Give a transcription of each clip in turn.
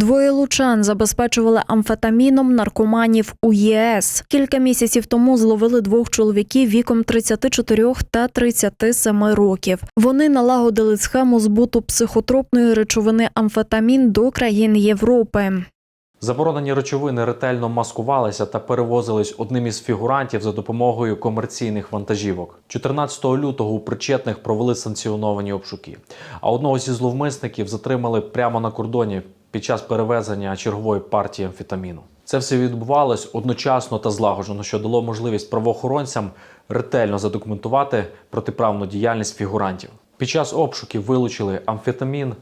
Двоє лучан забезпечували амфетаміном наркоманів у ЄС. Кілька місяців тому зловили двох чоловіків віком 34 та 37 років. Вони налагодили схему збуту психотропної речовини амфетамін до країн Європи. Заборонені речовини ретельно маскувалися та перевозились одним із фігурантів за допомогою комерційних вантажівок. 14 лютого у причетних провели санкціоновані обшуки. А одного зі зловмисників затримали прямо на кордоні під час перевезення чергової партії амфетаміну. Це все відбувалось одночасно та злагоджено, що дало можливість правоохоронцям ретельно задокументувати протиправну діяльність фігурантів. Під час обшуків вилучили амфетамін,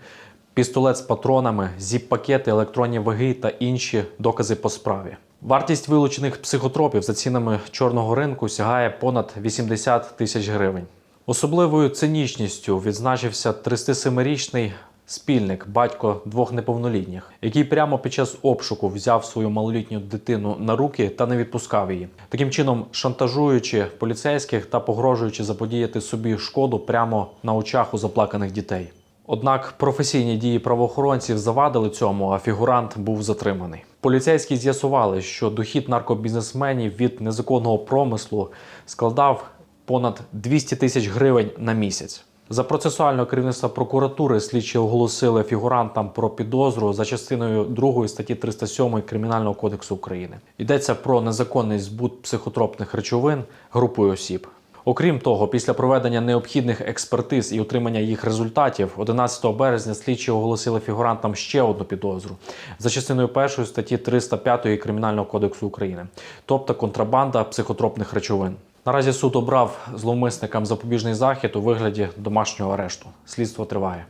пістолет з патронами, зіп-пакети, електронні ваги та інші докази по справі. Вартість вилучених психотропів за цінами чорного ринку сягає понад 80 тисяч гривень. Особливою цинічністю відзначився 37-річний спільник, батько двох неповнолітніх, який прямо під час обшуку взяв свою малолітню дитину на руки та не відпускав її. Таким чином, шантажуючи поліцейських та погрожуючи заподіяти собі шкоду прямо на очах у заплаканих дітей. Однак професійні дії правоохоронців завадили цьому, а фігурант був затриманий. Поліцейські з'ясували, що дохід наркобізнесменів від незаконного промислу складав понад 200 тисяч гривень на місяць. За процесуального керівництва прокуратури слідчі оголосили фігурантам про підозру за частиною 2 статті 307 Кримінального кодексу України. Йдеться про незаконний збут психотропних речовин групою осіб. Окрім того, після проведення необхідних експертиз і отримання їх результатів, 11 березня слідчі оголосили фігурантам ще одну підозру за частиною 1 статті 305 Кримінального кодексу України, тобто контрабанда психотропних речовин. Наразі суд обрав зловмисникам запобіжний захід у вигляді домашнього арешту. Слідство триває.